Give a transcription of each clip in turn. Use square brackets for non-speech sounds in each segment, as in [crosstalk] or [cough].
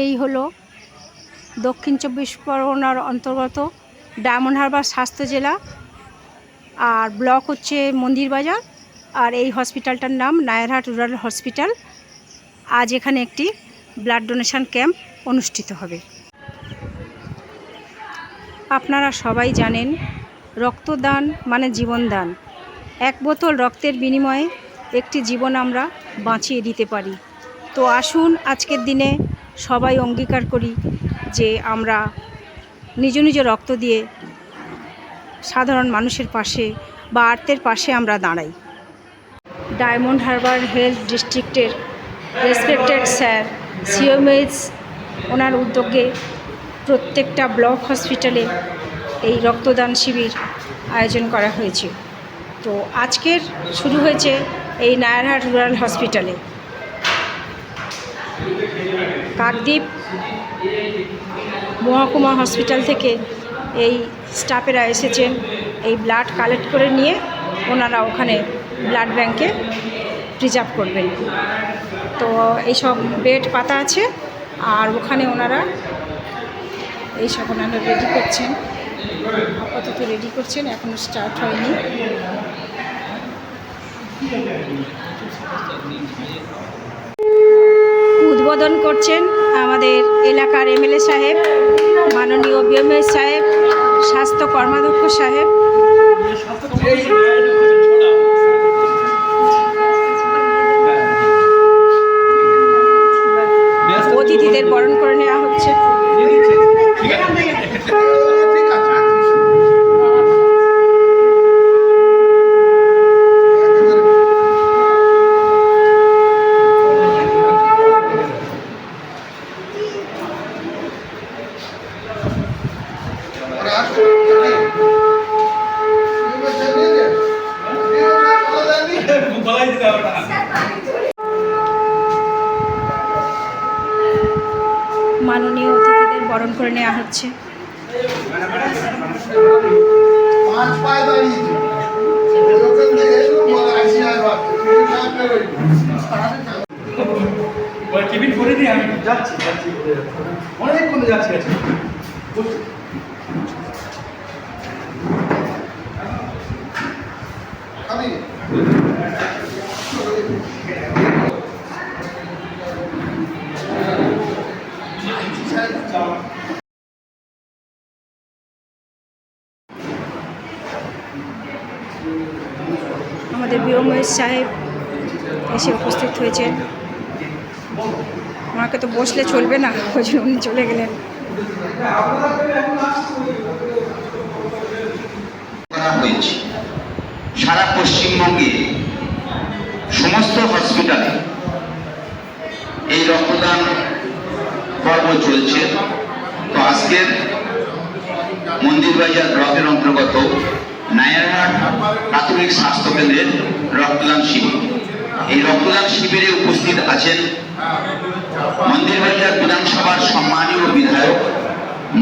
এই হলো দক্ষিণ চব্বিশ পরগনার অন্তর্গত ডায়মন্ড হারবার স্বাস্থ্য জেলা আর ব্লক হচ্ছে মন্দির বাজার আর এই হসপিটালটার নাম নায়ারহাট রুরাল হসপিটাল। আজ এখানে একটি ব্লাড ডোনেশন ক্যাম্প অনুষ্ঠিত হবে। আপনারা সবাই জানেন, রক্তদান মানে জীবনদান। এক বোতল রক্তের বিনিময়ে একটি জীবন আমরা বাঁচিয়ে দিতে পারি। তো আসুন আজকের দিনে সবাই অঙ্গীকার করি যে আমরা নিজ নিজ রক্ত দিয়ে সাধারণ মানুষের পাশে বা আর্তের পাশে আমরা দাঁড়াই। ডায়মন্ড হারবার হেলথ ডিস্ট্রিক্টের রেসপেক্টেড স্যার সিওমেজ, ওনার উদ্যোগে প্রত্যেকটা ব্লক হসপিটালে এই রক্তদান শিবির আয়োজন করা হয়েছে। তো আজকের শুরু হয়েছে এই নায়ারহাট রুরাল হসপিটালে। কাকদ্বীপ মহকুমা হসপিটাল থেকে এই স্টাফেরা এসেছেন, এই ব্লাড কালেক্ট করে নিয়ে ওনারা ওখানে ব্লাড ব্যাংকে প্রিজার্ভ করবেন। তো এইসব বেড পাতা আছে আর ওখানে ওনারা এইসব ওনারা রেডি করছেন। আপাতত রেডি করছেন এখনও স্টার্ট হয়নি। উদ্বোধন করছেন আমাদের এলাকার এমএলএ সাহেব মাননীয় বিএমএস সাহেব স্বাস্থ্য কর্মাধ্যক্ষ সাহেব অতিথিদের বরণ করে নেওয়া হচ্ছে গলায় দিতে হবে না মাননীয় অতিথিদের বরণ করে নেওয়া হচ্ছে পাঁচ পায়ে দাঁড়িয়েছে যখন থেকে এলো বলে আসি আর ভাবছি তুমি সামনে রইল দিই আমি যাচ্ছি যাচ্ছি যাচ্ছি আছি আমি আমাদের বিওমহেশ সাহেব এসে উপস্থিত হয়েছেন। তো বসলে চলবে না, ওই জন্য উনি চলে গেলেন। সারা পশ্চিমবঙ্গে সমস্ত হসপিটালে এই রক্তদান পর্ব চলছে। তো আজকের মন্দিরবাজার ব্লকের অন্তর্গত নায়ারহাট প্রাথমিক স্বাস্থ্য কেন্দ্রের রক্তদান শিবির। এই রক্তদান শিবিরে উপস্থিত আছেন মন্দিরবাজার বিধানসভার সম্মানীয় বিধায়ক,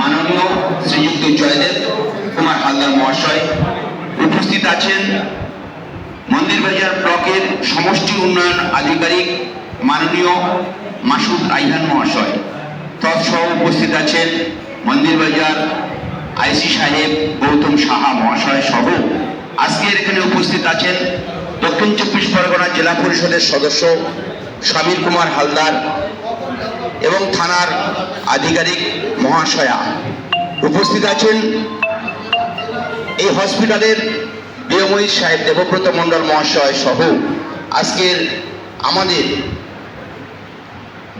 মাননীয় শ্রীযুক্ত জয়দেব কুমার হালদার মহাশয় উপস্থিত আছেন। মন্দিরবাজার ব্লকের সমষ্টি উন্নয়ন আধিকারিক মাননীয় মাসুদ আইহান মহাশয় তৎসহ উপস্থিত আছেন। মন্দিরবাজার আইসি সাহেব গৌতম সাহা মহাশয় সহ আজকের এখানে উপস্থিত আছেন। দক্ষিণ চব্বিশ পরগনা জেলা পরিষদের সদস্য সমীর কুমার হালদার এবং থানার আধিকারিক মহাশয়া উপস্থিত আছেন। এই হসপিটালের বিয়ময়ী সাহেব দেবব্রত মণ্ডল মহাশয় সহ আজকের আমাদের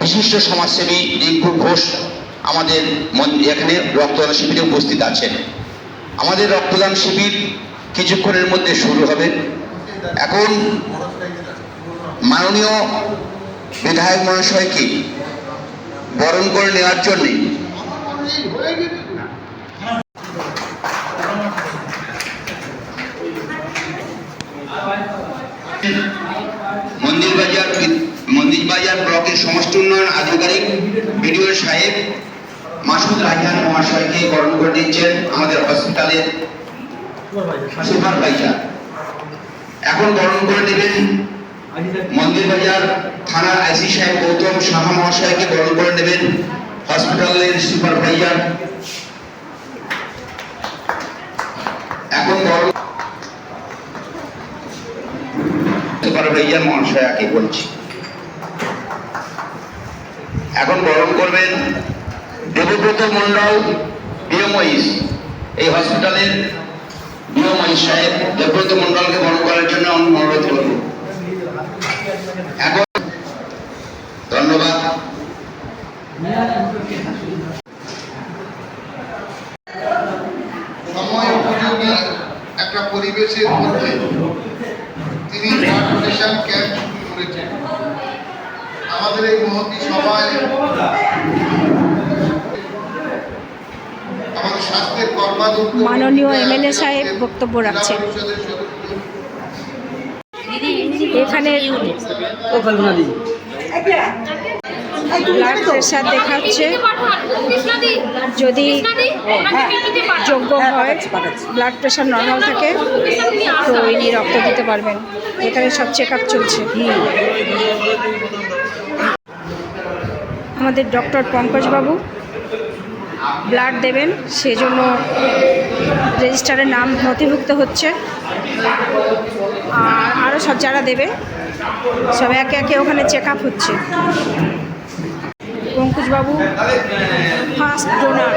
বিশিষ্ট সমাজসেবী রিঙ্কু ঘোষ আমাদের এখানে রক্তদান শিবিরে উপস্থিত আছেন। আমাদের রক্তদান শিবির কিছুক্ষণের মধ্যে শুরু হবে। এখন মাননীয় বিধায়ক মহাশয়কে বরণ করে নেওয়ার জন্যে। মন্দিরবাজার মন্দিরবাজার ব্লকের সমষ্টি উন্নয়ন আধিকারিক, বিডিও সাহেব, মাসুদ রাইহান মহাশয়কে বরণ করে দিচ্ছেন আমাদের হসপিটালের সুপারভাইজার। এখন বরণ করে নেবেন মন্দির বাজার থানার আইসি সাহেব গৌতম সাহা মহাশয়কে বরণ করে হসপিটালের সুপারভাইজার এখন বরণ সুপারভাইজার মহাশয়াকে বলছি। এখন বরণ করবেন দেবব্রত মন্ডল বিএমওইস। এই হসপিটালের বিএমওইস সাহেব দেবব্রত মন্ডলকে বরণ করার জন্য অনুরোধ করব। এখন ধন্যবাদ। সময় উপযোগী একটা পরিবেশের মধ্যে তিনি ব্লাড ক্যাম্প শুরু করেছেন। আমাদের এই মহতি সভায় মাননীয় MLA সাহেব বক্তব্য রাখছেন। এখানে ব্লাড প্রেশার দেখাচ্ছে যদি যোগ্য হয় ব্লাড প্রেশার নর্মাল থাকে তো ইনি রক্ত দিতে পারবেন। এখানে সব চেক আপ চলছে। আমাদের ডক্টর পঙ্কজবাবু ব্লাড দেবেন সেজন্য রেজিস্টারের নাম নথিভুক্ত হচ্ছে। আর আরও সব যারা দেবে সব একে একে ওখানে চেক আপ হচ্ছে। পঙ্কজবাবু ফার্স্ট ডোনার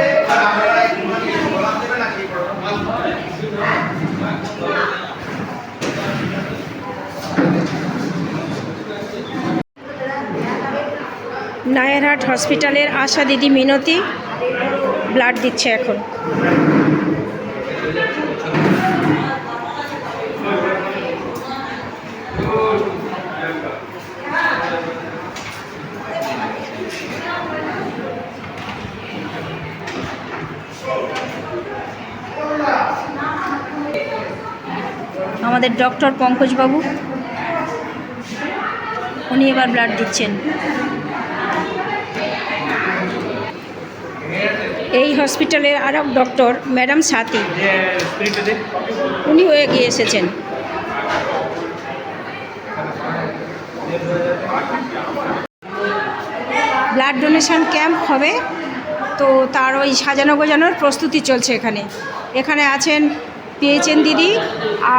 নায়ারহাট হসপিটালের আশা দিদি মিনতি ব্লাড দিচ্ছে এখন। আমাদের ডক্টর পঙ্কজবাবু। উনি এবার ব্লাড দিচ্ছেন। এই হসপিটালের আর এক ডক্টর ম্যাডাম সাথী। উনিও এগিয়ে এসেছেন। ব্লাড ডোনেশন ক্যাম্প হবে। তো তার ওই সাজানো গোজানোর প্রস্তুতি চলছে এখানে। এখানে আছেন পিএইচএন দিদি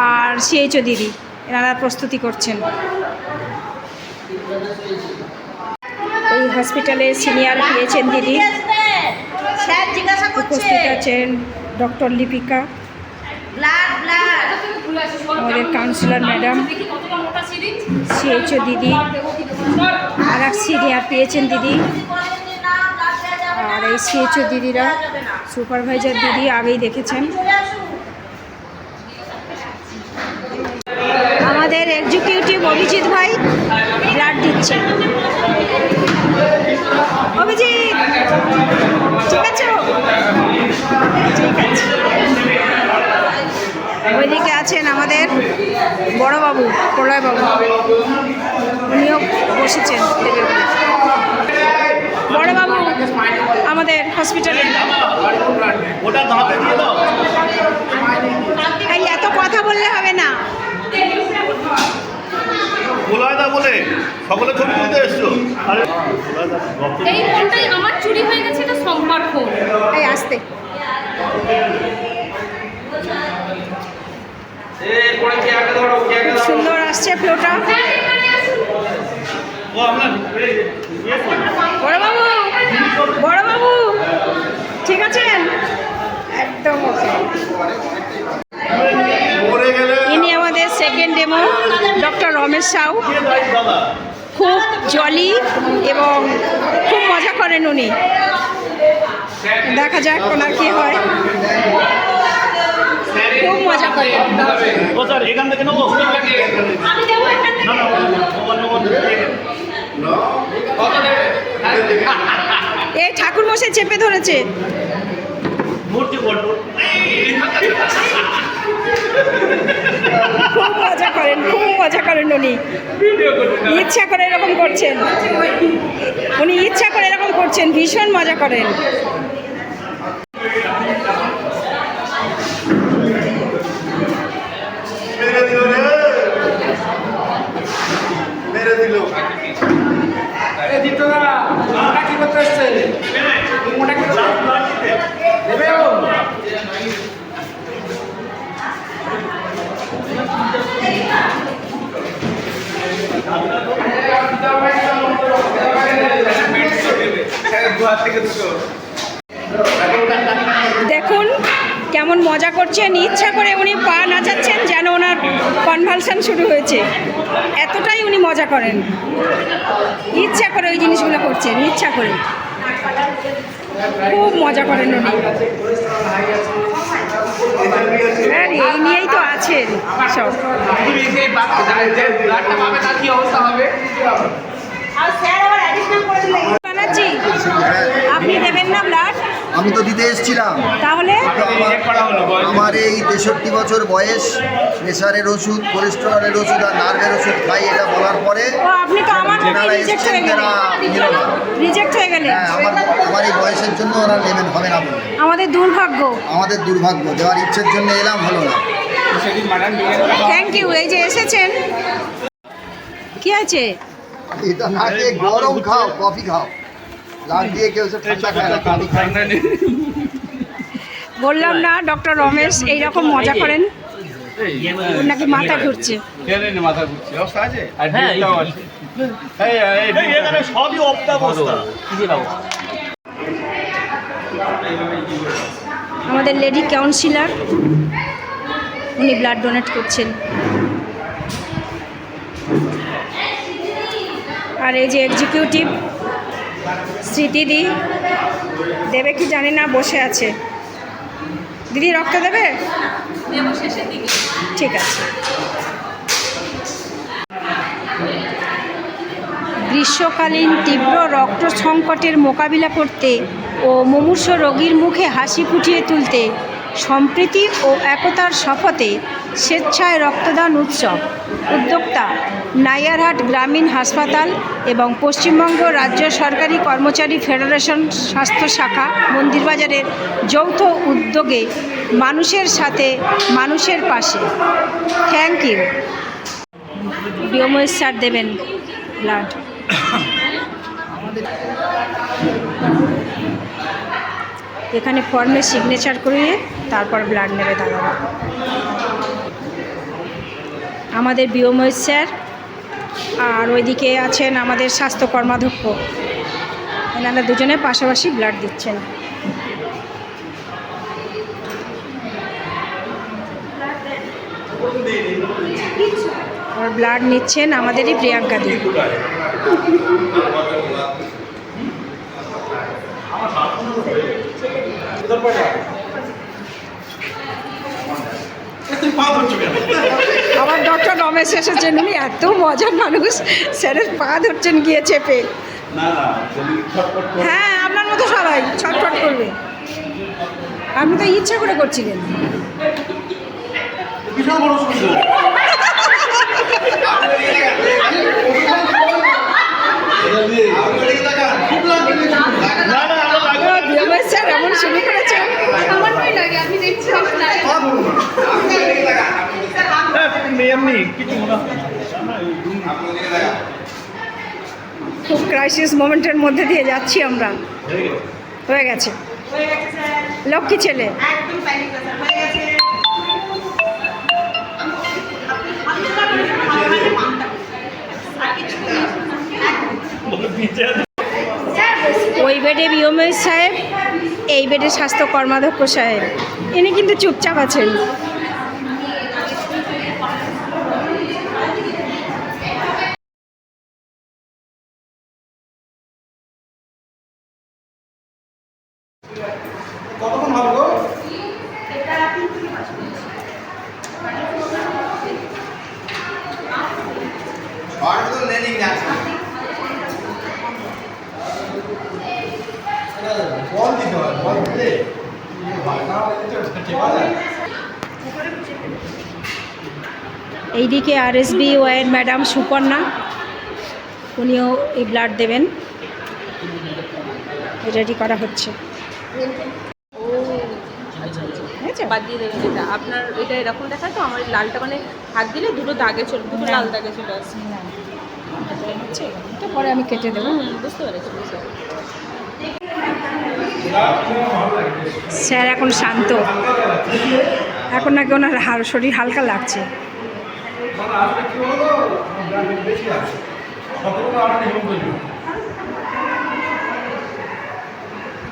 আর সিএইচও দিদি। এনারা প্রস্তুতি করছেন। এই হসপিটালে সিনিয়র পিএইচএন দিদি। উপস্থিত আছেন ডক্টর লিপিকা। আমাদের কাউন্সিলর ম্যাডাম সিএইচও দিদি। আর এক সিনিয়র পেয়েছেন দিদি। আর এই সিএইচও দিদিরা। সুপারভাইজার দিদি আগেই দেখেছেন। আমাদের এক্সিকিউটিভ অভিজিৎ ভাই ব্লাড দিচ্ছে। অভিজিৎ ঠিক আছে? ঠিক আছে। ওইদিকে আছেন আমাদের বড়বাবু প্রলয়বাবু। উনিও বসেছেন বড়বাবু আমাদের হসপিটালে এই এত কথা বললে হবে না। গোলায়দা বলে সকলে ছবি তুলতে এসছো? আরে এই ফোনটাই আমার চুরি হয়ে গেছে এটা সম্পার ফোন। এই আসতে। সুন্দর আসছে ফ্লোটা। ও আপনার বড়বাবু বড়বাবু ঠিক আছেন? একদম ওকে। ডক্টর রমেশ সাউ। খুব জলি এবং খুব মজা করেন উনি। দেখা যাক ওনার কি হয়। খুব মজা করেন। এই ঠাকুর মশাই চেপে ধরেছে। মূর্তি খুব মজা করেন খুব মজা করেন উনি। ইচ্ছা করে এরকম করছেন। উনি ইচ্ছা করে এরকম করছেন ভীষণ মজা করেন। মেরে দিল। মেরে দিল করছেন, ইচ্ছা করে উনি পা নাচাচ্ছেন যেন ওনার কনভালশন শুরু হয়েছে। এতটাই উনি মজা করেন। ইচ্ছা করে ওই জিনিসগুলো করছেন, ইচ্ছা করে। খুব মজা করেন উনি। আর এই নিয়েই তো আছেন সব। ব্যানার্জি আপনি দেবেন না ব্লাড? আমি তো দিতে এসেছিলাম। তাহলে? আমার- এই তেষট্টি বছর বয়স প্রেশারের ওষুধ কোলেস্টেরলের ওষুধ আর নার্ভের ওষুধ খাই এটা বলার পরে আপনি তো আমার রিজেক্ট হয়ে গেলেন। হয়ে আমার আমার এই বয়সের জন্য ওরা নেবেন হবে না বলে আমাদের দুর্ভাগ্য। আমাদের দুর্ভাগ্য দেওয়ার ইচ্ছের জন্য এলাম হলো না। থ্যাংক ইউ এই যে এসেছেন। কি আছে এটা না গরম খাও কফি খাও। লাল দিয়ে কেউ ঠান্ডা খায় না কফি খায় বললাম না ডক্টর রমেশ এইরকম মজা করেন? ওর নাকি মাথা ঘুরছে। মাথা ঘুরছে। আছে? আর ডিমটাও আছে। এই এই এখানে সবই আমাদের লেডি কাউন্সিলার উনি ব্লাড ডোনেট করছেন। আর এই যে এক্সিকিউটিভ স্মৃতিদি দেবে কি জানি না, বসে আছে। দিদি, রক্ত দেবে? ঠিক আছে। গ্রীষ্মকালীন তীব্র রক্ত সংকটের মোকাবিলা করতে ও মুমূর্ষ রোগীর মুখে হাসি ফুটিয়ে তুলতে সম্প্রীতি ও একতার শপথে স্বেচ্ছায় রক্তদান উৎসব। উদ্যোক্তা নাইয়ারহাট গ্রামীণ হাসপাতাল এবং পশ্চিমবঙ্গ রাজ্য সরকারি কর্মচারী ফেডারেশন স্বাস্থ্য শাখা মন্দিরবাজারের যৌথ উদ্যোগে মানুষের সাথে মানুষের পাশে। থ্যাংক ইউ বিয়ময় স্যার দেবেন ব্লাড এখানে ফর্মে সিগনেচার করিয়ে তারপর ব্লাড নেবে দাদারা আমাদের বিয়ময় স্যার আর ওইদিকে আছেন আমাদের স্বাস্থ্য কর্মাধ্যক্ষ। এনারা দুজনে পাশাপাশি ব্লাড দিচ্ছেন। আর ব্লাড নিচ্ছেন আমাদেরই প্রিয়াঙ্কা দি। আবার ডক্টর রমেশ এসেছেন উনি এত মজার মানুষ স্যারের পা ধরছেন গিয়ে চেপে। হ্যাঁ আপনার মতো সবাই ছটফট করবে। আপনি তো ইচ্ছা করে করছিলেন। রমেশ স্যার এমন শুরু করেছেন আমার ভয় লাগে আপনি দেখছি আমার লাগে খুব ক্রাইসিস মোমেন্টের মধ্যে দিয়ে যাচ্ছি আমরা। হয়ে গেছে। লক্ষ্মী ছেলে। ওই বেডে বিয়মেশ সাহেব, এই বেডে স্বাস্থ্য কর্মাধ্যক্ষ সাহেব। ইনি কিন্তু চুপচাপ আছেন। কতক্ষণ ভালো গো? বল দিতে হয় বল দিলে না হলে তো টেপা যায় এইদিকে আরএসবি ওয়ের ম্যাডাম সুপর্ণা উনিও এই ব্লাড দেবেন। রেডি করা হচ্ছে? বাদ দিয়ে দেবেন এটা আপনার এটা এরকম দেখায় তো আমার লালটা মানে হাত দিলে দুটো দাগে চলে দুটো লাল দাগে চলে আসে। হচ্ছে এটা পরে আমি কেটে দেবো। বুঝতে পেরেছি স্যার এখন শান্ত। এখন নাকি ওনার হাল- শরীর হালকা লাগছে।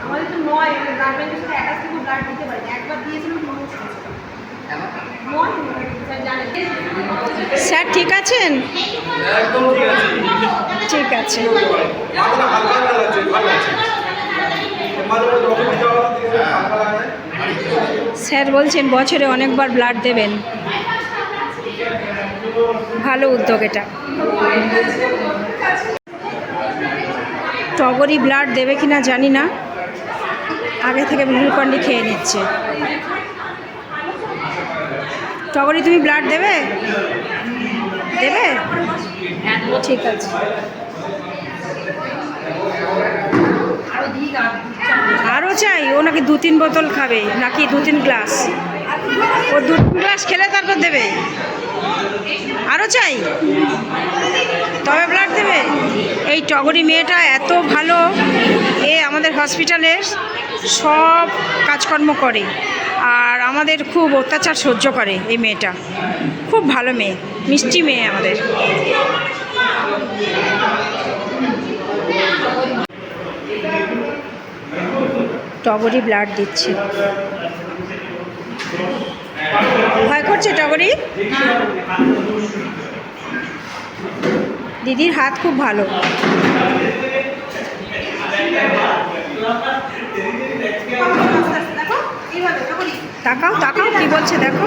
আমাদের তো নয় ব্লাড ব্যাংকের সাথে অ্যাটাচ থেকে ব্লাড দিতে পারি একবার দিয়েছিলাম নয় স্যার স্যার ঠিক আছেন? ঠিক আছে। স্যার বলছেন বছরে অনেকবার ব্লাড দেবেন। ভালো উদ্যোগ এটা। টগরি ব্লাড দেবে কিনা জানি না। আগে থেকে গ্লুকন্ডি খেয়ে নিচ্ছে। টগরি, তুমি ব্লাড দেবে? দেবে? ঠিক আছে। আরও চাই, ও নাকি দু তিন বোতল খাবে, নাকি দু তিন গ্লাস ও দু তিন গ্লাস খেলে তারপর দেবে। আরও চাই। তবে ব্লাড দেবে? এই টগরি মেয়েটা এত ভালো, এ আমাদের হসপিটালের সব কাজকর্ম করে। আর আমাদের খুব অত্যাচার সহ্য করে এই মেয়েটা। খুব ভালো মেয়ে, মিষ্টি মেয়ে আমাদের। টগরি ব্লাড দিচ্ছে। ভয় করছে টগরি দিদির হাত খুব ভালো। তাকাও তাকাও, কি বলছে দেখো।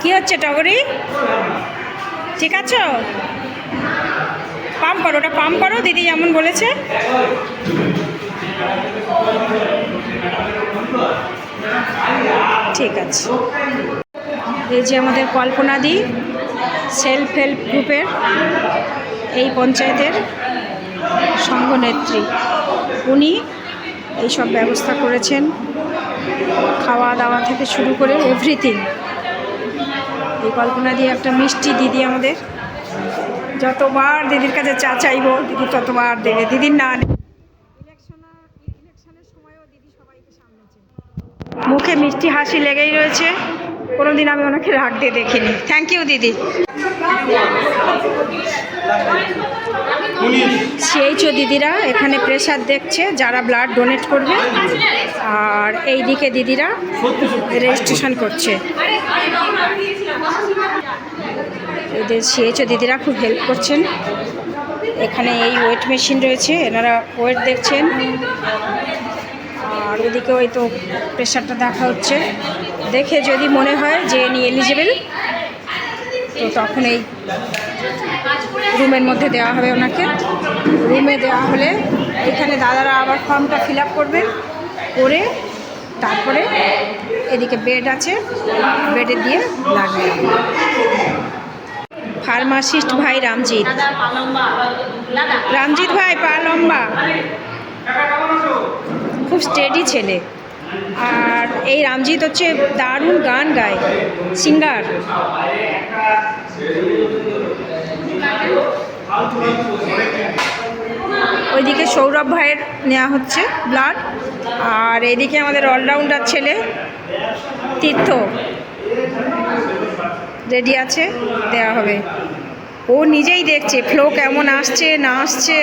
কি হচ্ছে টগরি? ঠিক আছো? পাম্প করো, ওটা পাম্প করো, দিদি যেমন বলেছে। ঠিক আছে। এই যে আমাদের কল্পনাদি সেলফ হেল্প গ্রুপের এই পঞ্চায়েতের সংঘনেত্রী উনি এইসব ব্যবস্থা করেছেন। খাওয়া দাওয়া থেকে শুরু করে এভরিথিং এই কল্পনা দিয়ে একটা মিষ্টি দিদি আমাদের। যতবার দিদির কাছে চা চাইব, দিদি ততবার দেবে। দিদির না মুখে মিষ্টি হাসি লেগেই রয়েছে। কোনোদিন আমি ওনাকে দিয়ে দেখিনি। থ্যাংক ইউ দিদি। সিএইচও দিদিরা এখানে প্রেশার দেখছে, যারা ব্লাড ডোনেট করবে, আর এই দিকে দিদিরা রেজিস্ট্রেশন করছে। এদের সিএইচও দিদিরা খুব হেল্প করছেন। এখানে এই ওয়েট মেশিন রয়েছে, এনারা ওয়েট দেখছেন। আর ওদিকে ওই তো প্রেশারটা দেখা হচ্ছে। দেখে যদি মনে হয় যে ইনি এলিজিবেল তো তখন এই রুমের মধ্যে দেওয়া হবে ওনাকে। রুমে দেওয়া হলে এখানে দাদারা আবার ফর্মটা ফিল করবেন করে তারপরে এদিকে বেড আছে বেডে দিয়ে লাগবে ফার্মাসিস্ট ভাই রামজিৎ। রামজিৎ ভাই, পা লম্বা। খুব স্টেডি ছেলে। আর এই রামজিৎ হচ্ছে দারুণ গান গায়, সিঙ্গার। ওইদিকে সৌরভ ভাইয়ের নেওয়া হচ্ছে ব্লাড, আর এদিকে আমাদের অলরাউন্ডার ছেলে, তীর্থ। রেডি আছে দেওয়া হবে। ও নিজেই দেখছে ফ্লো কেমন আসছে, না আসছে।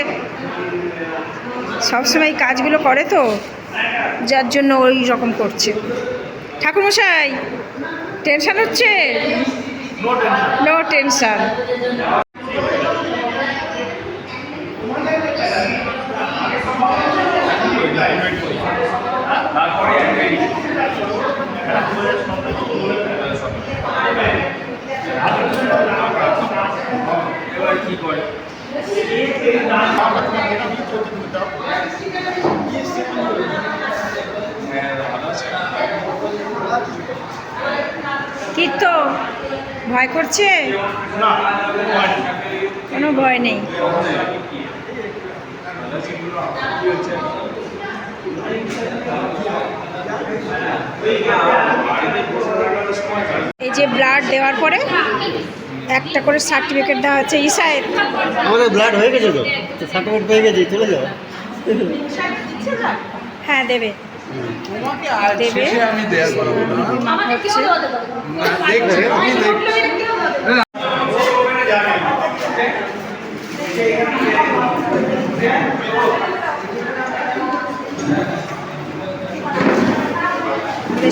সবসময় কাজগুলো করে তো। যার জন্য ওই রকম করছে। ঠাকুরমশাই টেনশান হচ্ছে? নো টেনশন তীর্থ ভয় করছে? কোনো ভয় নেই। এই যে ব্লাড দেওয়ার পরে একটা করে সার্টিফিকেট দেওয়া হচ্ছে ইসায়েত। আমাদের ব্লাড হয়ে গেছে তো। সার্টিফিকেট পেয়ে গেছি চলে যাও। হ্যাঁ দেবে। দেবে? দেখছি আমাদের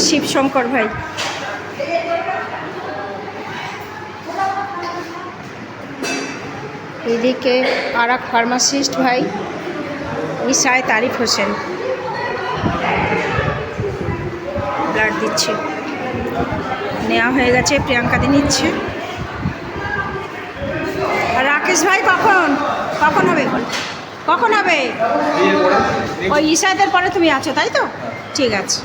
শিবশঙ্কর ভাই। এদিকে আর এক ফার্মাসিস্ট ভাই ইসায় তারিফ হোসেন। ব্লাড দিচ্ছে। নেওয়া হয়ে গেছে প্রিয়াঙ্কাদি নিচ্ছে। রাকেশ ভাই কখন? কখন হবে কখন হবে? ওই ইসাইদের পরে তুমি আছো, তাই তো? ঠিক আছে।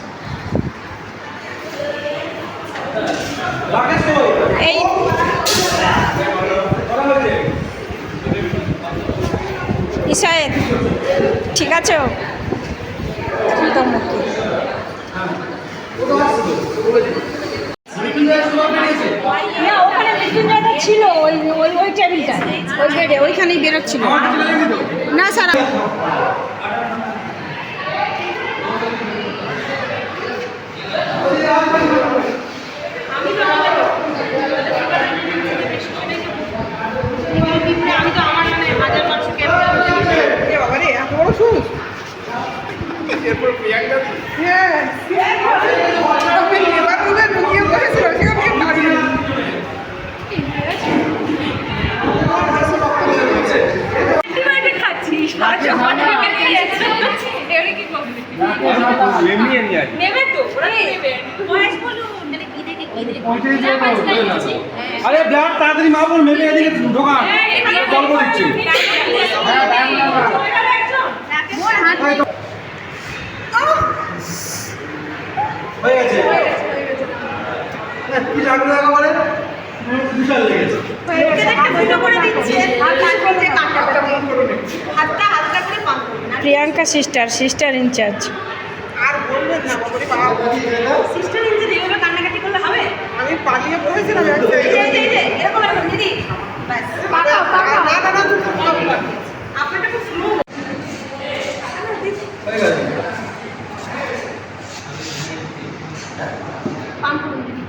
এই ইসায়েদ ঠিক আছে? ছিল ওই ওই ওই টেবিলটা ওইখানেই বেরোচ্ছিল না স্যার এরপর প্রিয়াঙ্কা খাচ্ছিস এবারে কি করবি এমনি এমনি নেবে তো ওরা নেবে। বয়স বলুন। মানে কি দেখে কি দেখে? যা পাচ্ছি তাই দিচ্ছি। আরে ব্লাড তাড়াতাড়ি মা বল মেলে এদিকে ঢোকান গল্প দিচ্ছি। হয়ে গেছে। কি লাগল একেবারে? বিশাল লেগেছে হাতটা হালকা করে পাম্প করবেন আর Priyanka sister sister in charge আর বলবেন না বাবারে বাবা সিস্টার ইঞ্জিন কান্নাকাটি করলে হবে? আমি পালিয়ে এরকম এরকম দিদি। আপনারটা খুব স্লো পাম্প করুন দিদি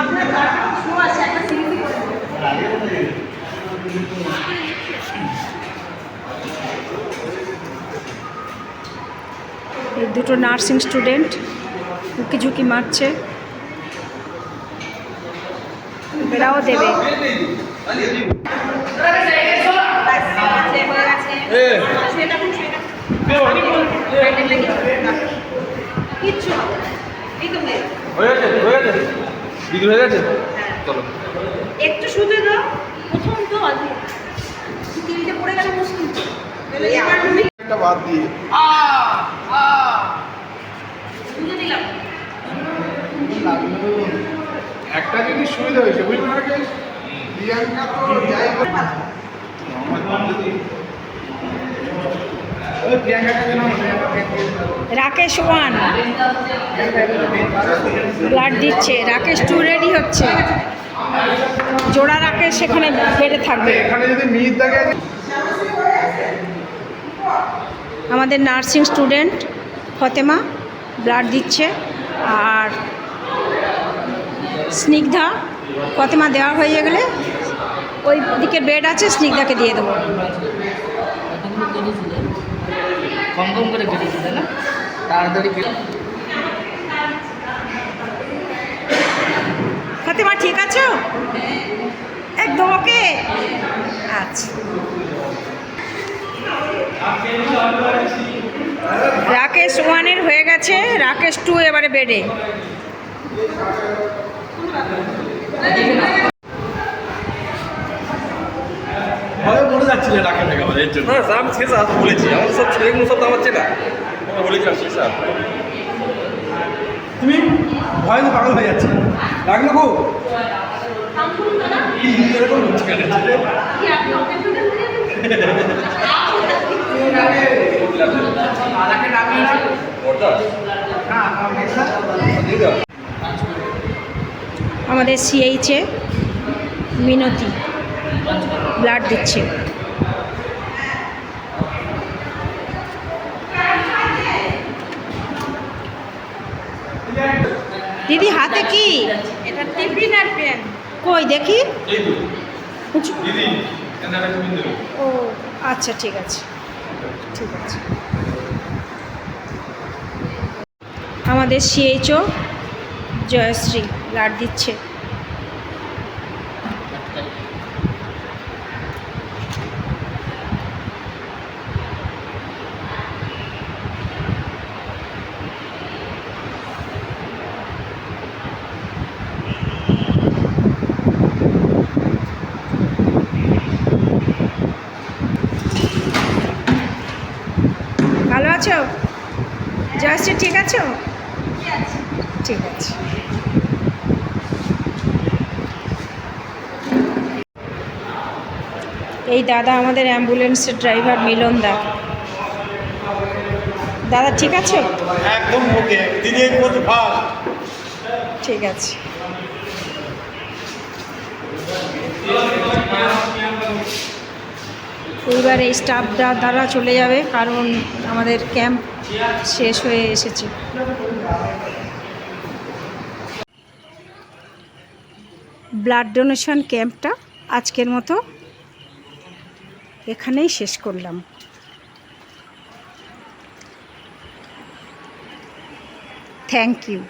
আপনার গাটা খুব স্লো আছে একটা সিরিজই করে দিন। এই দুটো নার্সিং স্টুডেন্ট উকি ঝুঁকি মারছে এরাও দেবে হয়ে হয়ে তো হয়ে। হয়ে হয়ে হয়ে হ্যাঁ। একটু শুতে দাও প্রথম তো তিনটে পড়ে গেলে মুশকিল তো। একটা বাদ দিয়ে। বুঝে দিলাম। একটা যদি সুবিধা হয়েছে বুঝলি প্রিয়াঙ্কা তো যাই দাও। রাকেশ ওয়ান। ব্লাড দিচ্ছে। রাকেশ টু রেডি হচ্ছে। জোড়া রাকেশ সেখানে বেড়ে থাকবে। এখানে যদি মিট থাকে আমাদের নার্সিং স্টুডেন্ট ফতেমা ব্লাড দিচ্ছে আর স্নিগ্ধা ফতেমা দেওয়া হয়ে গেলে ওই দিকে বেড আছে স্নিগ্ধাকে দিয়ে দেবো। কম কম করে কেটেছি না? তাড়াতাড়ি কেটে ফতেমা ঠিক আছো? একদম ওকে? আচ্ছা। রাকেশ ওয়ানের হয়ে গেছে রাকেশ টু এবারে বেডে। তুমি ভয় তো পাগল হয়ে যাচ্ছে। লাগল খুব? এরকম [laughs] আমাদের সিএইচে মিনতি ব্লাড দিচ্ছে। দিদি হাতে কি? এটা টিফিন আর পেন। কই দেখি। ও আচ্ছা ঠিক আছে। ঠিক আছে। আমাদের সিএইচও জয়শ্রী লাড দিচ্ছে ভালো আছো জয়শ্রী ঠিক আছো? ঠিক আছে। এই দাদা আমাদের অ্যাম্বুলেন্সের ড্রাইভার মিলন দা। দাদা ঠিক আছে? একদম ওকে। দিদি ঠিক আছে। এইবার এই স্টাফরা দ্বারা চলে যাবে কারণ আমাদের ক্যাম্প শেষ হয়ে এসেছে। ব্লাড ডোনেশন ক্যাম্পটা আজকের মতো এখানেই শেষ করলাম। Thank you.